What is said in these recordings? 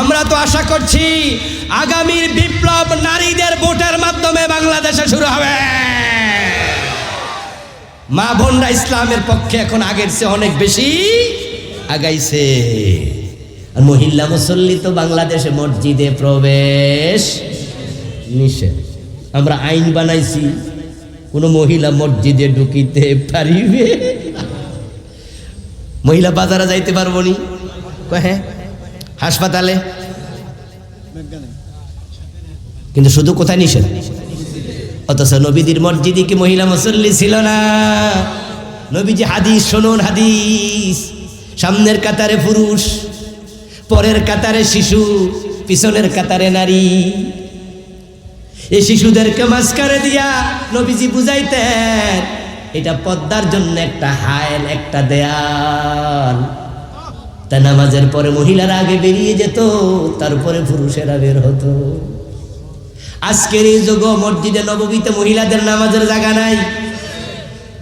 আমরা তো আশা করছি আগামীর বিপ্লব নারীদের ভোটের মাধ্যমে বাংলাদেশে শুরু হবে। মা বোনরা ইসলামের পক্ষে এখন আগের চেয়ে অনেক বেশি আগাইছে। আর মহিলা মুসল্লি তো বাংলাদেশে মসজিদে প্রবেশ নিষেধ। আমরা আইন বানাইছি, কোনো মহিলা মসজিদে ঢুকিতে পারিবে? মহিলা বাজারে যাইতে পারব নি? হ্যাঁ? হাসপাতালে? কিন্তু শুধু কোথায় নিষেধ? অথচ নবীদের মসজিদে কি মহিলা মুসল্লি ছিল না? নবীজি হাদিস শুনুন হাদিস। সামনের কাতারে পুরুষ পরের কাতারে শিশু পিছনের কাতারে নারী। এই শিশুদেরকে মাঝখানে দিয়া নবীজি বুঝাইতেন এটা পদ্মার জন্য একটা হায়ল একটা দেয়াল। তা নামাজের পরে মহিলারা আগে বেরিয়ে যেত, তারপরে পুরুষেরা বের হতো। আজকের এই যুগ, মসজিদে নবমীতে মহিলাদের নামাজের জায়গা নাই।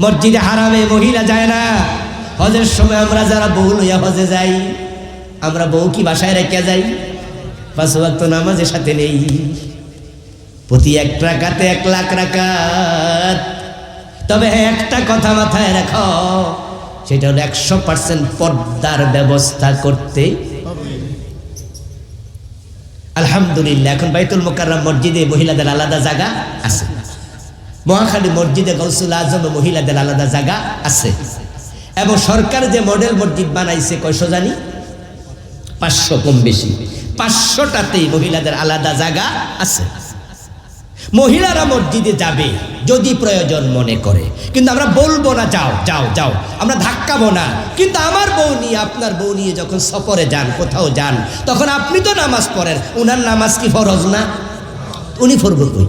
মসজিদে হারামে মহিলা যায় না। হজের সময় আমরা যারা বউ লইয়া হজে যাই, আমরা বউ কি বাসায় রেখে যাই? পাঁচ ওয়াক্ত নামাজের সাথে নেই। প্রতি এক টাকাতে এক লাখ রাকাত। তবে একটা কথা মাথায় রাখো সেটা হলো একশো পার্সেন্ট পর্দার ব্যবস্থা করতে। আলহামদুলিল্লাহ, এখন বাইতুল মোকাররম মসজিদে মহিলাদের আলাদা জায়গা আছে। মহাখালী মসজিদে গৌসুল আজম মহিলাদের আলাদা জায়গা আছে। এবং সরকার যে মডেল মসজিদ বানাইছে, কয়শো জানি? পাঁচশো কম বেশি। পাঁচশোটাতেই মহিলাদের আলাদা জায়গা আছে। মহিলারা মসজিদে যাবে যদি প্রয়োজন মনে করে। কিন্তু আমরা বলব না, যাও যাও যাও। আমরা ধাক্কাবো না। কিন্তু আমার বউ নিয়ে, আপনার বউ নিয়ে যখন সফরে যান, কোথাও যান, তখন আপনি তো নামাজ পড়েন। উনার নামাজ কি ফরজ না? উনি ফরবন কই?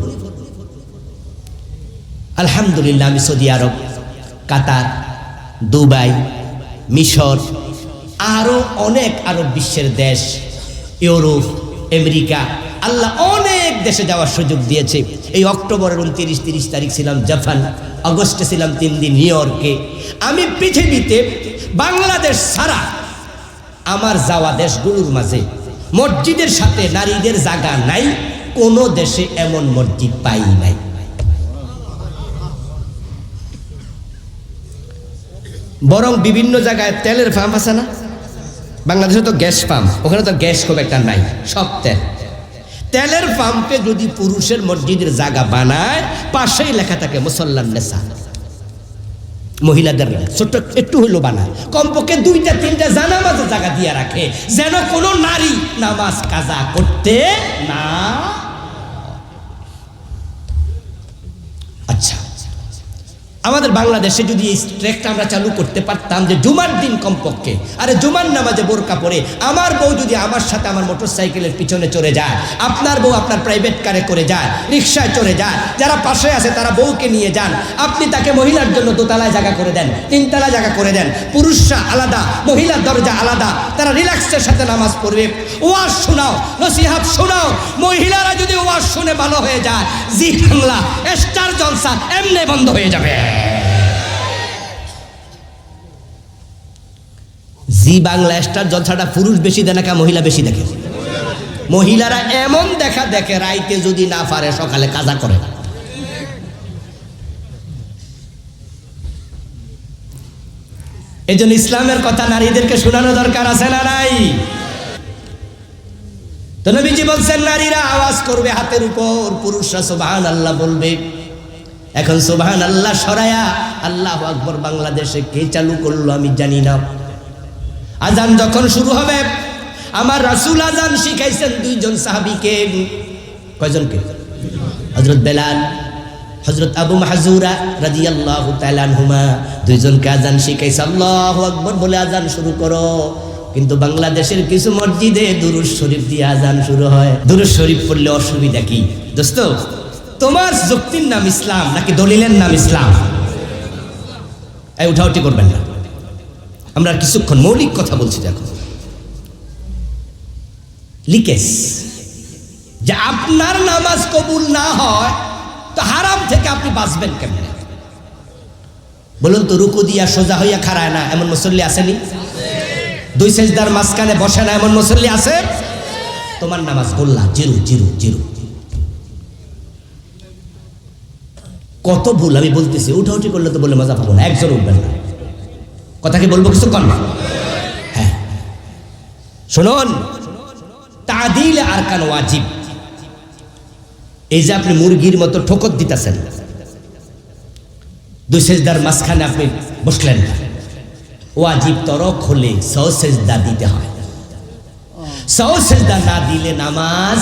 আলহামদুলিল্লাহ, আমি সৌদি আরব, কাতার, দুবাই, মিশর আরও অনেক আরব বিশ্বের দেশ, ইউরোপ আমেরিকা। আল্লাহ অনেক দেশে যাওয়ার সুযোগ দিয়েছে। এই অক্টোবরের উনত্রিশ, তিরিশ তারিখ ছিলাম জাপান। আগস্টে ছিলাম তিন দিন নিউ ইয়র্কে। আমি পৃথিবীতে বাংলাদেশ ছাড়া আমার যাওয়া দেশগুলোর মাঝে মসজিদের সাথে নারীদের জায়গা নাই, কোনো দেশে এমন মসজিদ পাই নাই। বরং বিভিন্ন জায়গায় তেলের ফার্ম আছে না? বাংলাদেশে তো গ্যাস পাম্প, ওখানে তো গ্যাস খুব একটা নাই, সব তেল। তেলের পাম্পে যদি পুরুষের মসজিদের জায়গা বানায়, পাশেই লেখা থাকে মুসল্লান নেশা মহিলাদের ছোট্ট একটু হইল বানায়। কমপক্ষে দুইটা, তিনটা জানামাজের জায়গা দিয়ে রাখে, যেন কোনো নারী নামাজ কাজা করতে না আমাদের বাংলাদেশে যদি এই ট্রেকটা আমরা চালু করতে পারতাম যে জুমার দিন কমপক্ষে, আরে জুমার নামাজে বোরকা পরে আমার বউ যদি আমার সাথে আমার মোটর সাইকেলের পিছনে চড়ে যায়, আপনার বউ আপনার প্রাইভেট কারে করে যায়, রিক্সায় চড়ে যায়, যারা পাশে আছে তারা বউকে নিয়ে যান, আপনি তাকে মহিলার জন্য দোতলায় জায়গা করে দেন তিনতলা জায়গা করে দেন, পুরুষরা আলাদা, মহিলার দরজা আলাদা, তারা রিল্যাক্সের সাথে নামাজ পড়বে, ওয়াজ শোনাও, নসিহাত শোনাও, মহিলারা যদি ওয়াজ শুনে ভালো হয়ে যায়, জি বাংলা, স্টার জলসা এমনি বন্ধ হয়ে যাবে। জি বাংলা স্টার জলসাটা পুরুষ বেশি দেয় না মহিলা বেশি দেখে? মহিলারা এমন দেখা দেখে রাইতে যদি না পারে, সকালে কাজা করে। এই জন্য ইসলামের কথা নারীদেরকে শোনানো দরকার আছে না নাই? তো নবীজি বলছেন, নারীরা আওয়াজ করবে হাতের উপর, পুরুষরা সুবহান আল্লাহ বলবে। এখন সুবহান আল্লাহ সরায়া, আল্লাহ আকবর, বাংলাদেশে কে চালু করল আমি জানি না। আজান যখন শুরু হবে, আমার রাসুল আজান শিখাইছেন দুইজন সাহাবিকে। কয়জনকে? হজরত বেলাল হজরত আবু মাহজুরা রাজি আল্লাহ হুমা দুইজনকে আজান শিখাইছে, আল্লাহ আকবর বলে আজান শুরু করো। কিন্তু বাংলাদেশের কিছু মসজিদে দুরুজ শরীফ দিয়ে আজান শুরু হয়। দুরুজ শরীফ পড়লে অসুবিধা কি? দোস্ত, তোমার যুক্তির নাম ইসলাম নাকি দলিলের নাম ইসলাম? এই, উঠাউটি করবেন না। আমরা কিছুক্ষণ মৌলিক কথা বলছি, দেখো। লিকেস যে আপনার নামাজ কবুল না হয়, তো হারাম থেকে আপনি বাঁচবেন কেমনে? বলুন তো, রুকু দিয়া সোজা হইয়া খাড়ায় না, এমন মুসল্লি আসেনি? দুই সেজদার মাঝখানে বসে না, এমন মুসল্লি আছে? তোমার নামাজ গোল্লা, জিরো জিরো জিরো। কত ভুল, আমি বলতেছি, উঠাউঠি করলে তো বলে মজা পাবো না, একজন উঠবেন না। কথা কি বলব কিছু কন হ্যাঁ। শুনুন, তাদিল আর কান ওয়াজিব। এই যে আপনি মুরগির মতো ঠোকর দিতেছেন, দুই সেজদার মাঝখানে আপনি বসলেন। ওয়াজিব তরক হলে সৌ সেজদা দিতে হয়। সৌ সেজদা না দিলে নামাজ।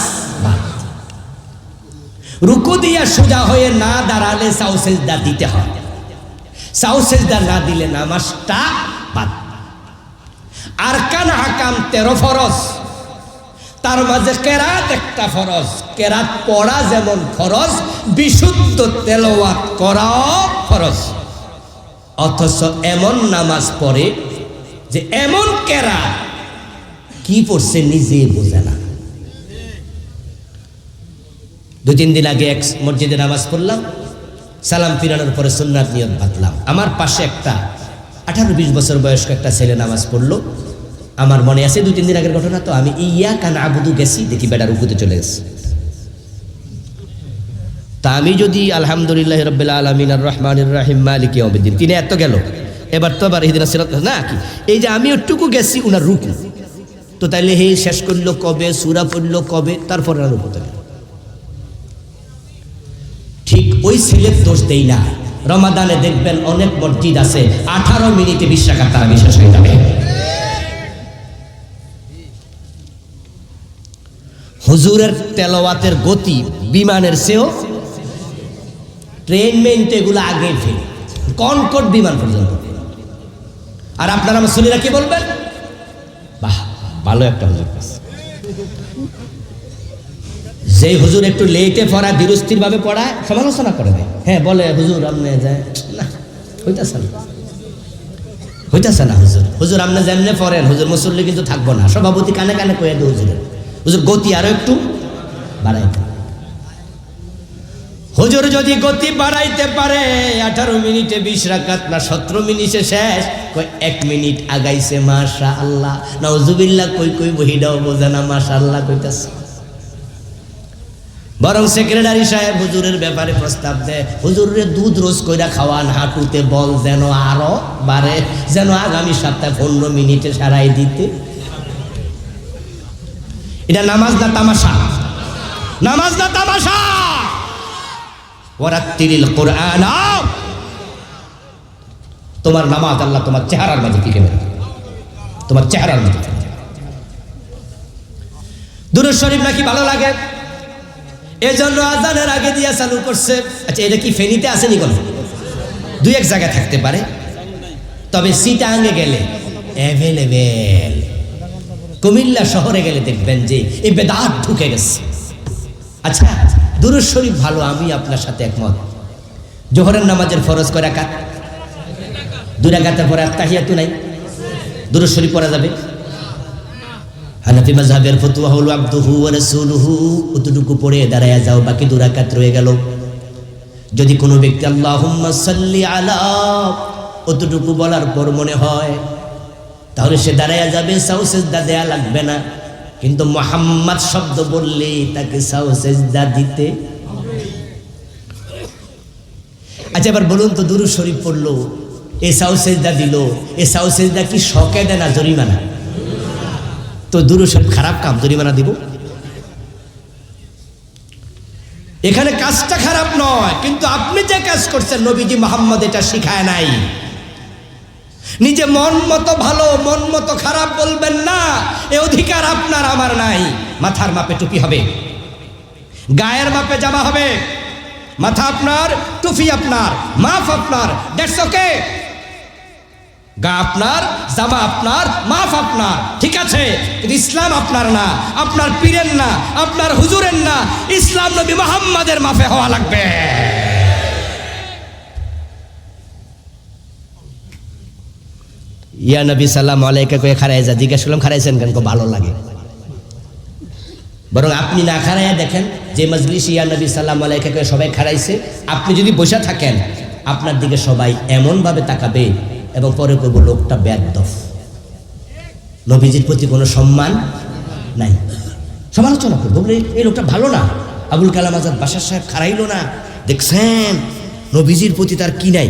রুকু দিয়া সোজা হয়ে না দাঁড়ালে সাউ সেজদা দিতে হয়। সাউ সেজদা না দিলে নামাজটা বাদ। আরকান হাকাম তেরো ফরজ। তার মাঝে কেরাত একটা ফরজ। কেরাত পড়া যেমন ফরজ, বিশুদ্ধ তেলাওয়াত করাও ফরজ। অথচ এমন নামাজ পড়ে যে এমন কেরাত কি পড়ছে নিজে বোঝে না। দু তিন দিন আগে এক মসজিদে নামাজ পড়লাম। সালাম ফিরানোর পরে সুন্নাত নিয়ত বাঁধলাম আমার পাশে একটা আঠারো বিশ বছর বয়স্ক একটা ছেলে নামাজ পড়ল। আমার মনে আছে দু তিন দিন আগের ঘটনা, তো আমি ইয়া কান আবুদু গেছি, দেখি বেটার উপুতে চলে গেছে। তা আমি যদি আলহামদুলিল্লাহ রবিল্লা আলমিন, আর রহমান রাহিম, মালিক তিনি এত গেল। এবার তো আবার হিদিন না কি? এই যে আমি ওটুকু গেছি উনার রুকু। তো তাইলে হে শেষ করল কবে? সুরা পড়ল কবে? তারপরে আর রুকুতে গেল ঠিক ওই ছেলের দোষ দেই না। রমাদানে দেখবেন অনেক মসজিদ আছে, আঠারো মিনিটে বিশ টাকা তারা বিশ্বাস হয়ে যাবে। হুজুরের তেলাওয়াতের গতি, বিমানের চেয়েও ট্রেন মেন তো এগুলো আগে ফেলে কনকট বিমান পর্যন্ত আর আপনারা মুসলিরা কি বলবেন? বাহ, ভালো একটা হুজুর পাচ্ছে। যেই হুজুর একটু লেটে পড়া ধীরস্থির ভাবে পড়ায় সমালোচনা করে দেয়। হ্যাঁ বলে, হুজুর, আপনি যায় না, হইতাছে না। হইতাছে না, হুজুর। হুজুর, আপনি যেমনে পড়েন, হুজুর মুসল্লি কিন্তু থাকব না। সভাপতি কানে কানে কয়ে দেয় হুজুরের। হুজুর, গতি আরও একটু বাড়াইতে হুজুর যদি গতি বাড়াইতে পারে, আঠারো মিনিটে বিশ রাকাত না সতেরো মিনিটে শেষ কই এক মিনিট আগাইছে মাশা আল্লাহ নজুবিল্লা কই কই বহিটাও বোঝে না মাশা আল্লাহ কইতাছে। বরং সেক্রেটারি সাহেব হুজুরের ব্যাপারে প্রস্তাব দেয়, হুজুরের দুধ রোজ কইরা খাওয়ান হাঁটুতে বল যেন আরও বাড়ে, যেন আগামী সপ্তাহে পনেরো মিনিটে সারাই দিতে। এটা নামাজ না তামাশা? নামাজ না তামাশা? ওরাত্তিরিল কোরআন। তোমার নামাজ আল্লাহ তোমার চেহারার মাঝে মেরে তোমার চেহারার মাঝে দুরুদ শরীফ নাকি ভালো লাগে? এজন্য আজানের আগে দিয়া চালু করছে। আচ্ছা এটা কি ফেনীতে আসেনি কোনো? দুই এক জায়গায় থাকতে পারে। তবে সিটাঙ্গে গেলে অ্যাভেলেবেল কুমিল্লা শহরে গেলে দেখবেন যে এই বেদাত ঢুকে গেছে। আচ্ছা দুরুদ শরীফ ভালো, আমি আপনার সাথে একমত। জোহরের নামাজের ফরজ করে দুই রাকাতের পরে তাহিয়াতু নাই। দুরুদ শরীফ পড়া যাবে। হানাফি মাযহাবের ফতোয়া হলো, আব্দুহু রাসূলুহু। অতটুকু পড়ে দাঁড়ায়া যাও, বাকি দু রাকাত রয়ে গেল। যদি কোনো ব্যক্তি, আল্লাহুম্মা সাল্লি আলা অতটুকু বলার পর মনে হয়, তাহলে সে দাঁড়ায়া যাবে সাউ সেজদা দেয়া লাগবে না। কিন্তু মোহাম্মদ শব্দ বললে তাকে সাউ সেজদা দিতে আচ্ছা এবার বলুন তো, দুরু শরীফ পড়ল, এ সাউ সেজদা দিল। এ সাউ সেজদা কি শখে দেয় না জরিমানা? তো দুরু খারাপ কাম জরিমানা দিব। এখানে কাজটা খারাপ নয়, কিন্তু আপনি যে কাজ করছেন, নবীজি মোহাম্মদ এটা শিখায় নাই। নিজে মন মতো ভালো, মন মতো খারাপ বলবেন না, এ অধিকার আপনার, আমার নাই। মাথার মাপে টুপি হবে, গায়ের মাপে জামা হবে, মাথা আপনার, টুপি আপনার মাফ আপনার, দ্যাটস ওকে। গা আপনার, জামা আপনার, মাফ আপনার, ঠিক আছে? কিন্তু ইসলাম আপনার না, আপনার পীরের না, আপনার হুজুরের না, ইসলাম নবী মোহাম্মদের মাফে হওয়া লাগবে। ইয়া নবী সাল্লাম আলাইকা কয়ে খারাই যা, জিজ্ঞাসা করলাম, খারাইছেন কেন? ভালো লাগে। বরং আপনি না খারাইয়া দেখেন, যে মজলিস ইয়া নবী সাল্লাম আলাইকা কয়ে সবাই খারাইছে, আপনি যদি বসে থাকেন, আপনার দিকে সবাই এমনভাবে তাকাবে এবং পরে করব লোকটা ব্যাদফ নবীজির প্রতি কোনো সম্মান নাই। সমালোচনা করব এই লোকটা ভালো না। আবুল কালাম আজাদ বাসার সাহেব খারাইলো না। দেখছেন, নবীজির প্রতি তার কি নাই?